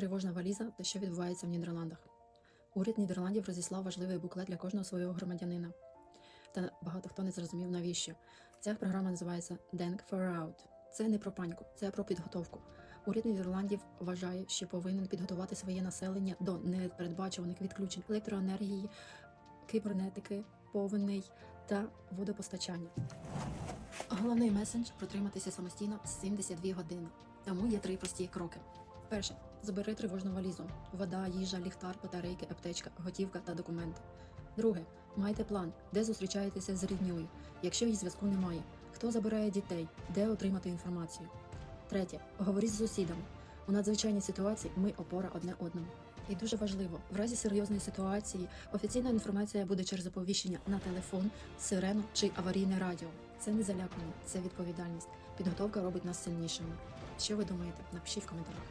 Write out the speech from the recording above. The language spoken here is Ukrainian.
Тривожна валіза та що відбувається в Нідерландах. Уряд Нідерландів розіслав важливий буклет для кожного свого громадянина. Та багато хто не зрозумів, навіщо. Ця програма називається Denk for Out. Це не про паніку, це про підготовку. Уряд Нідерландів вважає, що повинен підготувати своє населення до непередбачуваних відключень електроенергії, кібернетики, повеней та водопостачання. Головний месендж протриматися самостійно 72 години. Тому є три прості кроки. Перше. Забери тривожну валізу: вода, їжа, ліхтар, батарейки, аптечка, готівка та документи. Друге. Майте план, де зустрічаєтеся з рідньою, якщо її зв'язку немає, хто забирає дітей, де отримати інформацію. Третє. Говоріть з сусідами. У надзвичайній ситуації ми опора одне одному. І дуже важливо, в разі серйозної ситуації офіційна інформація буде через оповіщення на телефон, сирену чи аварійне радіо. Це не залякування, це відповідальність. Підготовка робить нас сильнішими. Що ви думаєте? Напишіть в коментарях.